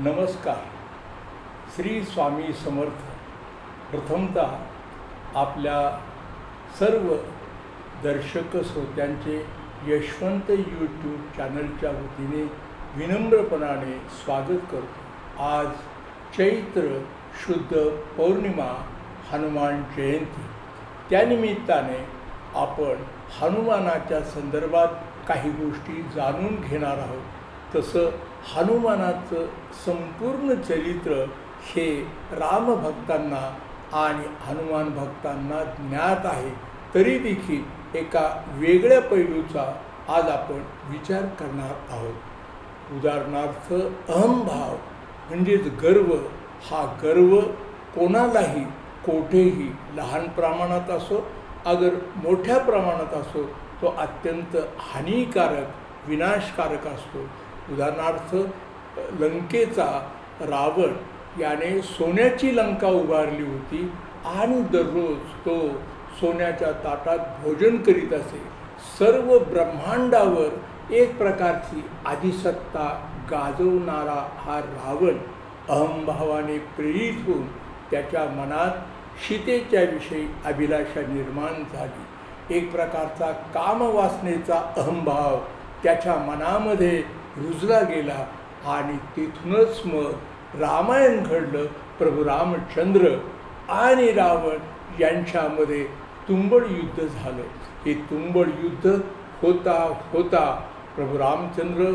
नमस्कार. श्री स्वामी समर्थ. प्रथमतः आपल्या सर्व दर्शक श्रोत्यांचे यशवंत यूट्यूब चॅनलच्या वतीने विनम्रपणाने स्वागत करतो. आज चैत्र शुद्ध पौर्णिमा हनुमान जयंती. त्यानिमित्ताने आपण हनुमानाच्या संदर्भात काही गोष्टी जाणून घेणार आहोत. तसं हनुमानाचं संपूर्ण चरित्र हे रामभक्तांना आणि हनुमान भक्तांना ज्ञात आहे. तरी देखील एका वेगळ्या पैलूचा आज आपण विचार करणार आहोत. उदाहरणार्थ अहमभाव म्हणजेच गर्व हा गर्व कोणालाही कोठेही लहान प्रमाणात असो अगर मोठ्या प्रमाणात असो तो अत्यंत हानिकारक विनाशकारक असतो. उदाहरणार्थ लंकेचा रावण याने सोन्याची लंका उभारली होती आणि दररोज तो सोन्याच्या ताटात भोजन करीत असे. सर्व ब्रह्मांडावर एक प्रकारची आदिसत्ता गाजवणारा हा रावण अहमभावाने प्रेरित होऊन त्याच्या मनात सीतेच्या विषयी अभिलाषा निर्माण झाली. एक प्रकारचा कामवासनेचा अहमभाव त्याच्या मनामध्ये रुजला गेला आणि तिथूनच मग रामायण घडलं प्रभू रामचंद्र आणि रावण यांच्यामध्ये तुंबड युद्ध झालं. हे तुंबड युद्ध होता होता. प्रभू रामचंद्र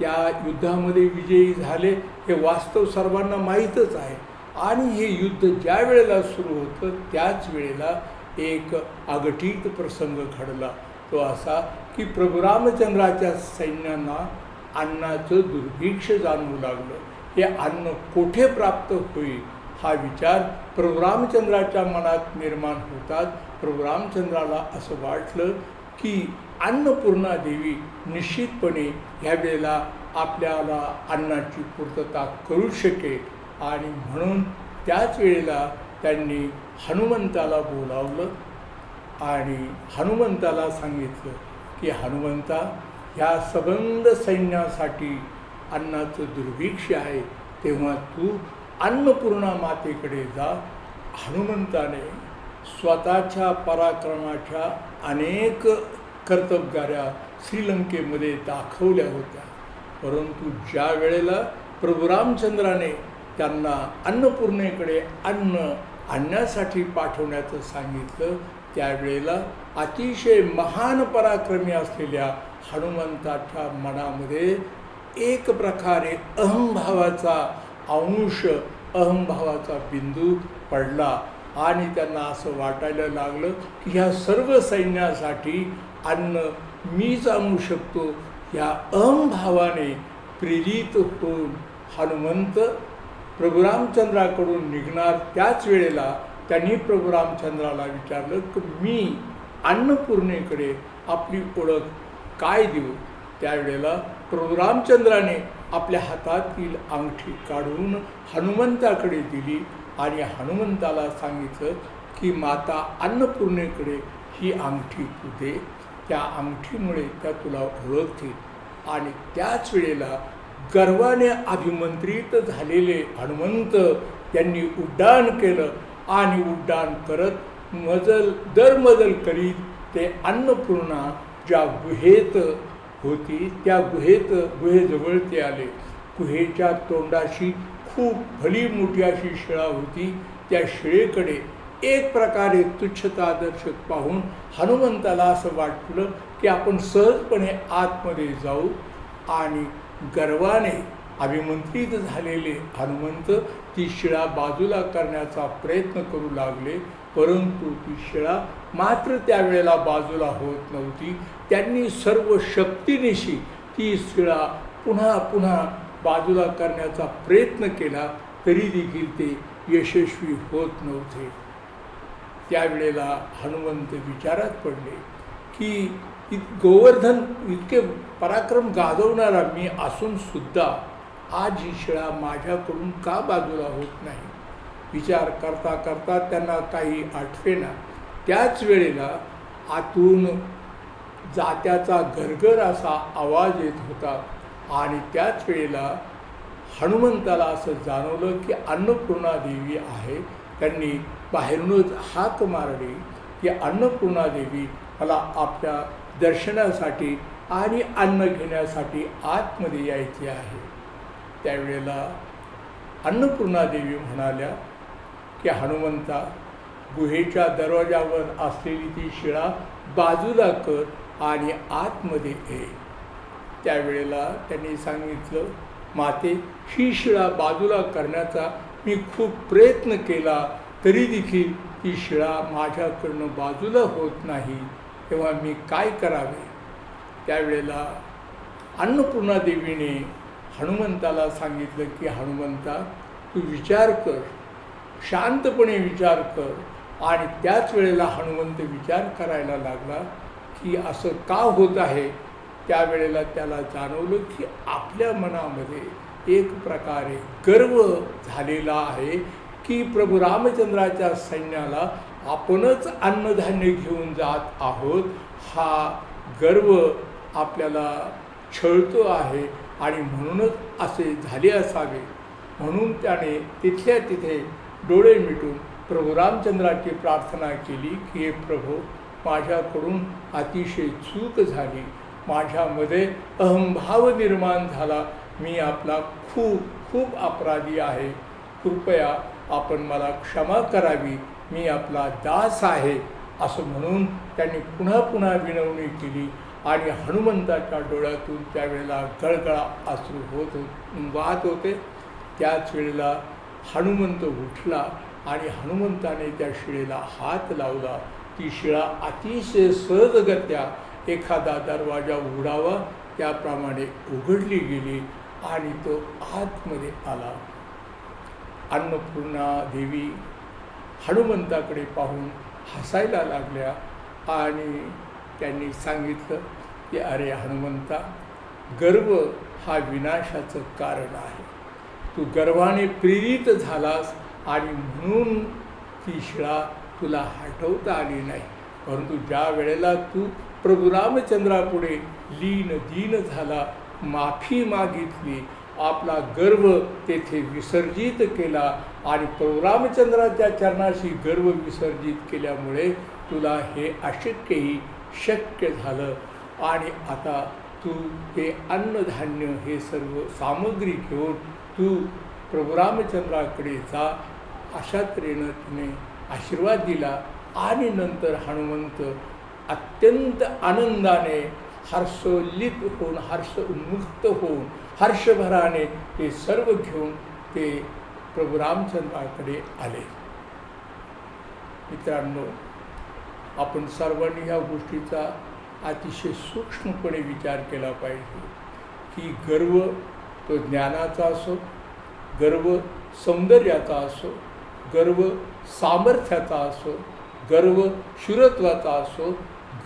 त्या युद्धामध्ये विजयी झाले हे वास्तव सर्वांना माहीतच आहे. आणि हे युद्ध ज्या वेळेला सुरू होतं त्याच वेळेला एक अगटीत प्रसंग घडला. तो असा की प्रभू रामचंद्राच्या सैन्यांना अन्नाचं दुर्भिक्ष जाणवू लागलं. हे अन्न कोठे प्राप्त होईल? हा विचार प्रभू रामचंद्राच्या मनात निर्माण होतात. प्रभू रामचंद्राला असं वाटलं की अन्नपूर्णा देवी निश्चितपणे ह्या वेळेला आपल्याला अन्नाची पूर्तता करू शकेल. आणि म्हणून त्याच वेळेला त्यांनी हनुमंताला बोलावलं आणि हनुमंताला सांगितलं की हनुमंता ह्या सबंध सैन्यासाठी अन्नाचं दुर्भिक्ष आहे तेव्हा तू अन्नपूर्णा मातेकडे जा. हनुमंताने स्वतःच्या पराक्रमाच्या अनेक कर्तबगाऱ्या श्रीलंकेमध्ये दाखवल्या होत्या. परंतु ज्या वेळेला प्रभू रामचंद्राने त्यांना अन्नपूर्णेकडे अन्न आणण्यासाठी पाठवण्याचं सांगितलं त्यावेळेला अतिशय महान पराक्रमी असलेल्या हनुमंताच्या मनामध्ये एक प्रकारे अहंभावाचा अंश अहंभावाचा बिंदू पडला आणि त्यांना असं वाटायला लागलं की ह्या सर्व सैन्यासाठी अन्न मीच आणू शकतो. ह्या अहंभावाने प्रेरित होऊन हनुमंत प्रभुरामचंद्राकडून निघणार. त्याच वेळेला त्यांनी प्रभुरामचंद्राला विचारलं की मी अन्नपूर्णेकडे आपली ओळख काय देऊ? त्यावेळेला प्रभू रामचंद्राने आपल्या हातातील अंगठी काढून हनुमंताकडे दिली आणि हनुमंताला सांगितलं की माता अन्नपूर्णेकडे ही अंगठी तू दे. त्या अंगठीमुळे त्या तुला ओळखतील. आणि त्याच वेळेला गर्वाने अभिमंत्रित झालेले हनुमंत यांनी उड्डाण केलं आणि उड्डाण करत मजल दर मजल करीत ते अन्नपूर्णा ज्या गुहेत होती त्या गुहेत गुहेजवळ ते आले. गुहेच्या तोंडाशी खूप भली मोठी अशी शिळा होती. त्या शिळेकडे एक प्रकारे तुच्छता दर्शक पाहून हनुमंताला असं वाटलं की आपण सहजपणे आतमध्ये जाऊ. आणि गर्वाने अभिमंत्रित झालेले हनुमंत ती शिळा बाजूला करण्याचा प्रयत्न करू लागले. परंतु ती शिळा मात्र त्यावेळेला बाजूला होत नव्हती. त्यांनी सर्व शक्तीनिशी ती शिळा पुन्हा पुन्हा बाजूला करण्याचा प्रयत्न केला तरी देखील ते यशस्वी होत नव्हते. त्यावेळेला हनुमंत विचारात पडले की इत गोवर्धन इतके पराक्रम गाजवणारा मी असूनसुद्धा आज ही शिळा माझ्याकडून का बाजूला होत नाही? विचार करता करता त्यांना काही आठवेना त्याच वेळेला आतून जात्याचा घरघर असा आवाज येत होता. आणि त्याच वेळेला हनुमंताला असं जाणवलं की अन्नपूर्णा देवी आहे. त्यांनी बाहेरूनच हाक मारली की अन्नपूर्णा देवी मला आपल्या दर्शनासाठी आणि अन्न घेण्यासाठी आतमध्ये यायचे आहे. त्यावेळेला अन्नपूर्णा देवी म्हणाल्या की हनुमंता गुहेच्या दरवाजावर असलेली ती शिळा बाजूला कर आणि आतमध्ये ये. त्यावेळेला त्यांनी सांगितलं माते ही शिळा बाजूला करण्याचा मी खूप प्रयत्न केला तरी देखील ती शिळा माझ्याकडनं बाजूला होत नाही. तेव्हा मी काय करावे? त्यावेळेला अन्नपूर्णा देवीने हनुमंताला सांगितलं की हनुमंता तू विचार कर शांतपणे विचार कर आणि त्याच वेळेला हनुमंत विचार करायला लागला की असं का होत आहे? त्यावेळेला त्याला जाणवलं की आपल्या मनामध्ये एक प्रकारे गर्व झालेला आहे की प्रभू रामचंद्राच्या सैन्याला आपणच अन्नधान्य घेऊन जात आहोत. हा गर्व आपल्याला छळतो आहे आणि म्हणूनच असे झाले असावे. म्हणून त्याने तिथल्या तिथे डोळे मिटून प्रभू रामचंद्राची प्रार्थना केली की हे प्रभू माझ्याकडून अतिशय चूक झाली. माझ्यामध्ये अहंभाव निर्माण झाला. मी आपला खूप खूप अपराधी आहे. कृपया आपण मला क्षमा करावी. मी आपला दास आहे. असं म्हणून त्यांनी पुन्हा पुन्हा विनवणी केली आणि हनुमंताच्या डोळ्यातून त्यावेळेला गळगळा अश्रू होत वाहत होते. त्याच वेळेला हनुमंत उठला आणि हनुमंताने त्या शिळेला हात लावला. ती शिळा अतिशय सहजगत्या एखादा दरवाजा उघडावा त्याप्रमाणे उघडली गेली आणि तो आतमध्ये आला. अन्नपूर्णा देवी हनुमंताकडे पाहून हसायला लागल्या आणि त्यांनी सांगितलं की अरे हनुमंता गर्व हा विनाशाचं कारण आहे. तू गर्वाने प्रेरित झालास आणि म्हणून ती शिळा तुला हटवता आली नाही. परंतु ज्या वेळेला तू प्रभू रामचंद्रापुढे लीन दीन झाला माफी मागितली आपला गर्व तेथे विसर्जित केला आणि प्रभू रामचंद्राच्या चरणाशी गर्व विसर्जित केल्यामुळे तुला हे अशक्यही शक्य झालं. आणि आता तू ते अन्नधान्य हे सर्व सामग्री घेऊन तू प्रभुरामचंद्राकडेचा जा अशा तऱ्हेनं तिने आशीर्वाद दिला आणि नंतर हनुमंत अत्यंत आनंदाने हर्षोल्लित होऊन हर्ष उन्मुक्त होऊन हर्षभराने ते सर्व घेऊन ते प्रभू रामचंद्राकडे आले. मित्रांनो आपण सर्वांनी ह्या गोष्टीचा अतिशय सूक्ष्मपणे विचार केला पाहिजे की गर्व तो ज्ञानाचा असो गर्व सौंदर्याचा असो गर्व सामर्थ्याचा असो गर्व शुरत्वाचा असो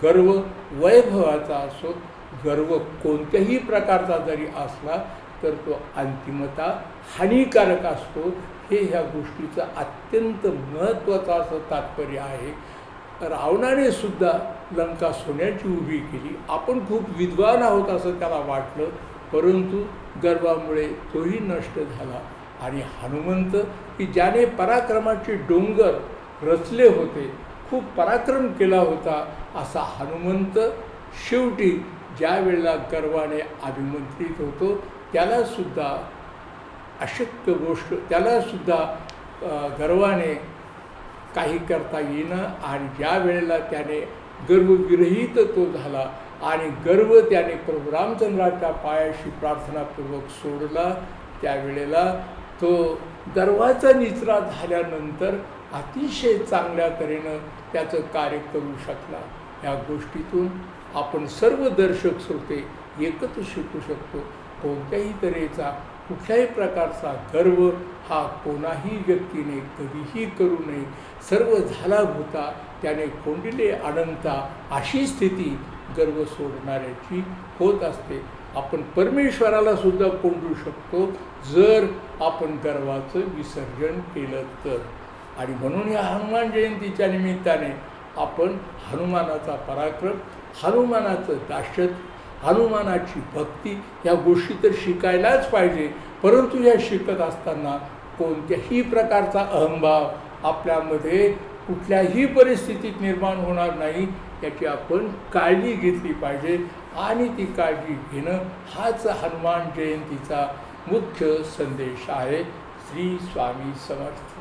गर्व वैभवाचा असो गर्व कोणत्याही प्रकारचा जरी असला तर तो अंतिमता हानिकारक असतो. हे ह्या गोष्टीचं अत्यंत महत्त्वाचं असं तात्पर्य आहे. रावणाने सुद्धा लंका सोन्याची उभी केली. आपण खूप विद्वान आहोत असं त्याला वाटलं परंतु गर्वामुळे तोही नष्ट झाला. आणि हनुमंत की ज्याने पराक्रमाचे डोंगर रचले होते खूप पराक्रम केला होता असा हनुमंत शेवटी ज्या वेळेला गर्वाने अभिमंत्रित होतो त्यालासुद्धा अशक्य गोष्ट त्यालासुद्धा गर्वाने काही करता येणं आणि ज्या वेळेला त्याने गर्वविरहित तो झाला आणि गर्व त्याने प्रभू रामचंद्राच्या पायाशी प्रार्थनापूर्वक सोडला त्यावेळेला तो गर्वाचा निचरा झाल्यानंतर अतिशय चांगल्या तऱ्हेनं त्याचं कार्य करू शकला. या गोष्टीतून आपण सर्व दर्शक श्रोते एकच शिकू शकतो. कोणत्याही तऱ्हेचा कुठल्याही प्रकारचा गर्व हा कोणाही व्यक्तीने कधीही करू नये. सर्व झाला होता त्याने कोंडिले अनंता अशी स्थिती गर्व सोडणाऱ्याची होत असते. आपण परमेश्वराला सुद्धा कोंडू शकतो जर आपण गर्वाचं विसर्जन केलं तर. आणि म्हणून या हनुमान जयंतीच्या निमित्ताने आपण हनुमानाचा पराक्रम हनुमानाचं दाशत हनुमानाची भक्ती या गोष्टी तर शिकायलाच पाहिजे. परंतु या शिकत असताना कोणत्याही प्रकारचा अहंभाव आपल्यामध्ये कुठल्याही परिस्थितीत निर्माण होणार नाही याची आपण काळजी घेतली पाहिजे. आणि ती काळजी घेणं हाच हनुमान जयंतीचा मुख्य संदेश आहे. श्री स्वामी समर्थ.